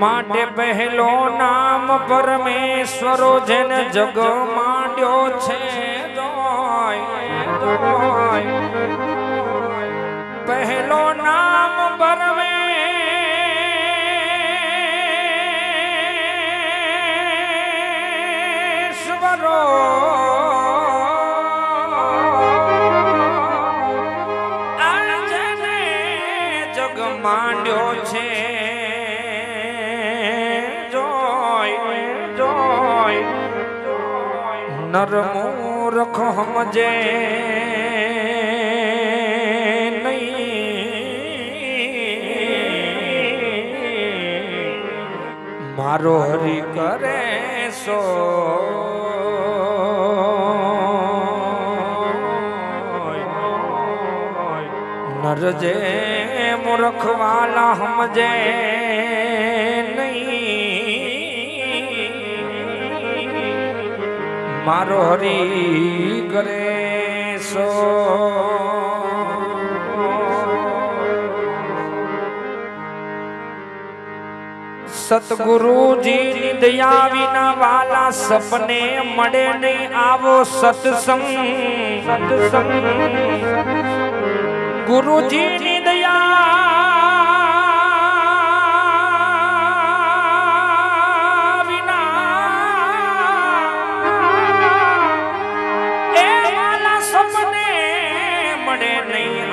માટે પહેલો નામ પરમેશ્વરો જેને જગ માંડ્યો છે. પહેલો નામ પરમેશ્વરો આ નર મૂરખ નહીં મારો હરી કરે સો નરજે મૂર્ખવાલા સમજે નહીં મારો હરી કરે સો. સતગુરુજી દયા વિના વાલા સપને મળે નહીં આવો સત્સંગ સત્સંગ. ગુરુજીની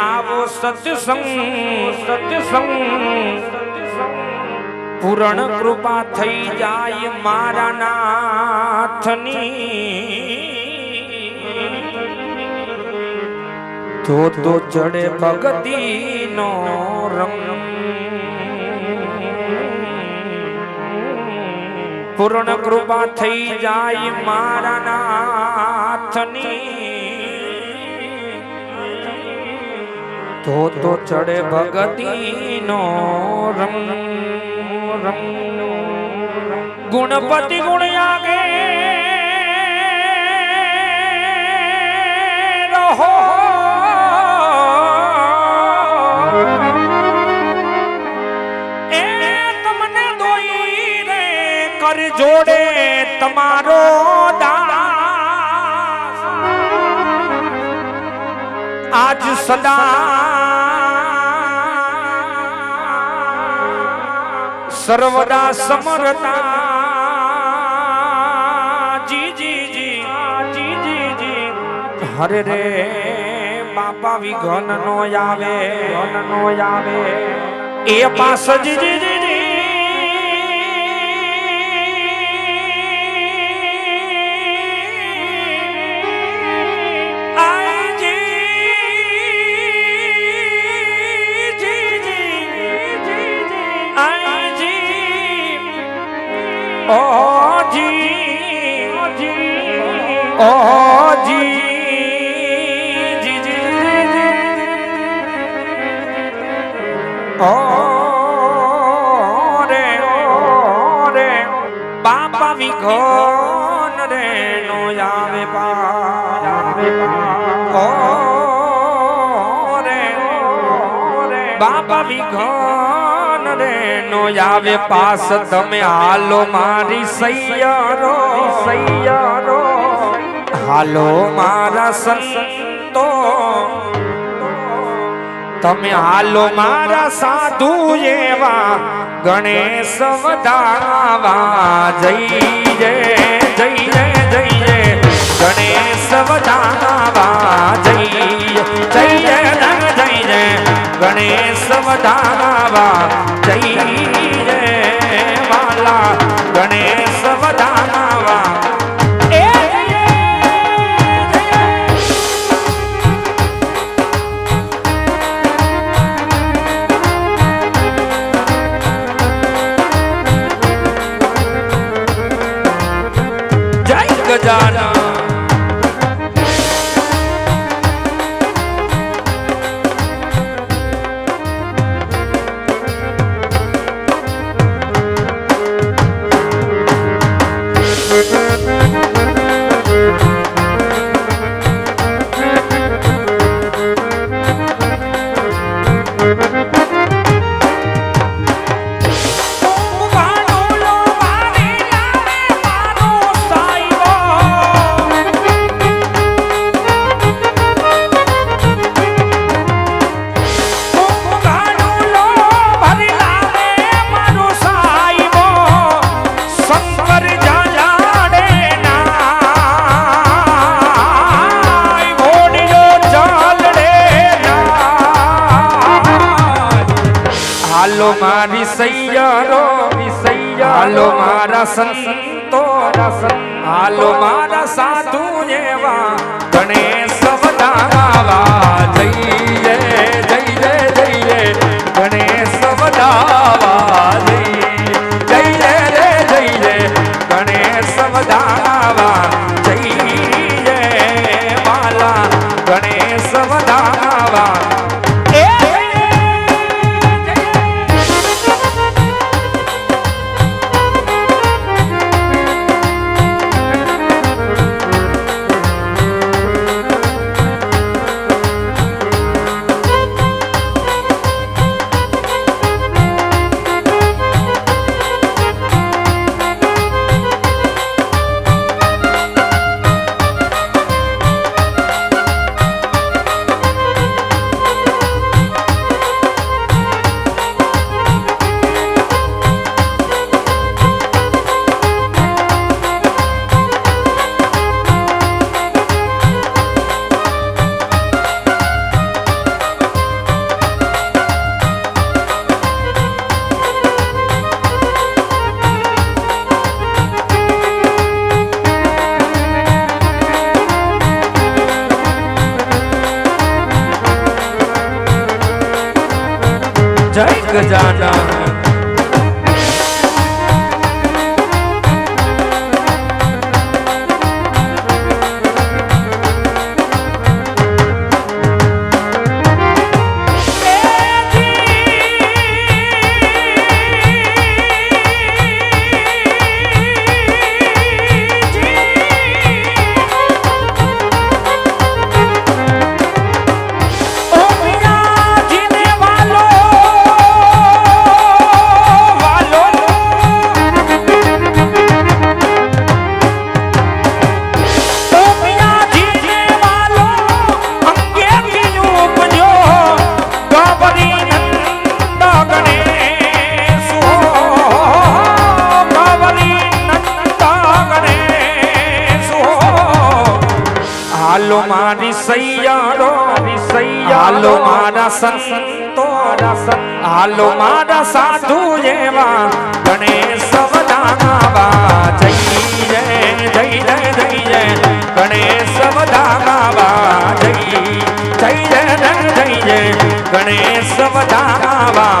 આવો સત્સંગ સત્સંગ. પૂરણ કૃપા થઈ જાય મારા નાથની. તો તો ચડે ભગતિ નો રંગ. પૂર્ણ કૃપા થઈ જાય મારા નાથની. તો ચડે ભગતી નો રમ રંગ. ગુણપતિ ગુણ આગે. રહો. એ તમને દોઈ રે, કર જોડે તમારો આજ સદા સર્વદા સમરતા જી જી જી જી જી જી. હરે રે બાપા વિઘન નો આવે. ઘન નો આવે. એ પાસ જી જી બાપા વિઘન રે નો આવે પા. રે બાપા વિઘન રે નો આવે પાસ. તમે હાલો મારી સૈયારો, સૈયરો. હાલો મારા સંતો. તમે હાલો મારા સાધુ એવા ગણેશ વધાવા. જઈ જય જય જય જય જય. ગણેશ વધાવા. જઈ જય જય જય જય ગણેશ વધાવા. જઈ મારી સૈયરો હાલો મારા સંતો હાલો મારા સાધુ એવા ગણેશ વધાવા જઈએ જઈએ જઈએ, ગણેશ વધાવા જઈએ રે જઈએ, ગણેશ વધાવા જઈએ, માલા, ગણેશ વધાવા એ મારા સંતો હાલો મારા સાધુ જેવા ગણેશ વધાવા જય જય જય જય જય ગણેશ વધાવા જય જય જય જય જય જય. ગણેશ વધાવા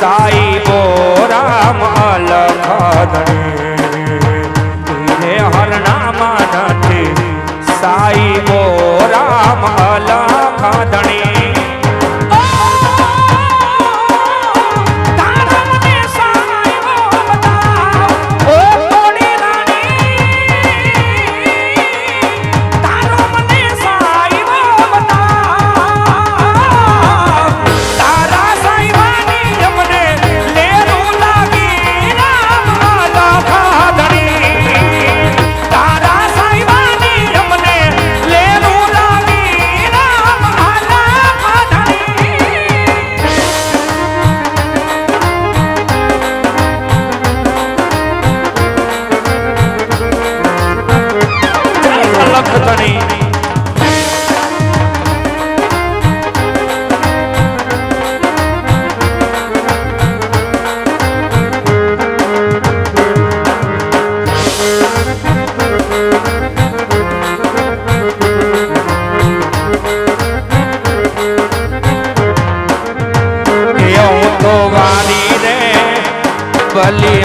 સાઈ બોરામ અલખધણી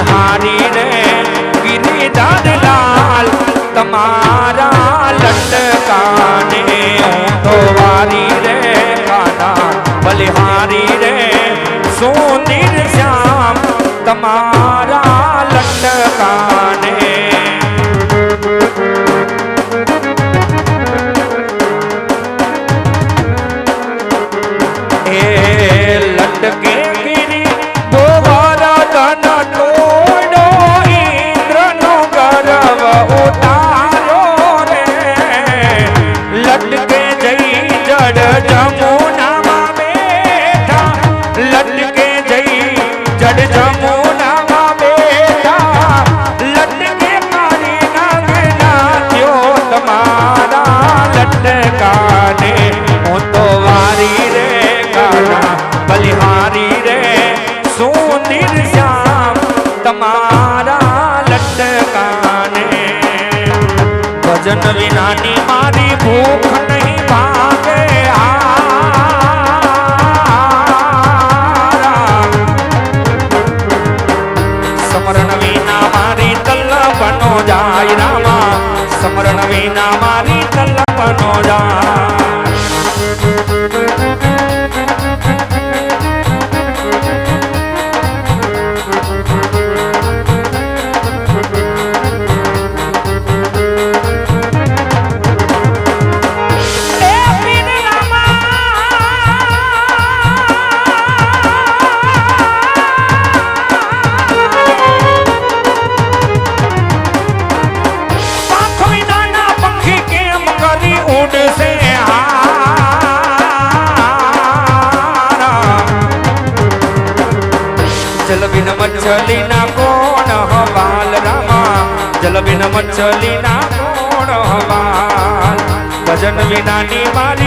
બિહારી રે ગિરિધર લાલ, તમારા લટકાને તો વારી રે કાના બલિહારી રે સોંદીર શ્યામ, તમારા લટકાને. એ લટકી વિના મારી તલપનો જા અંજલિના કોણ હવાલ? ભજન વિનાની મારી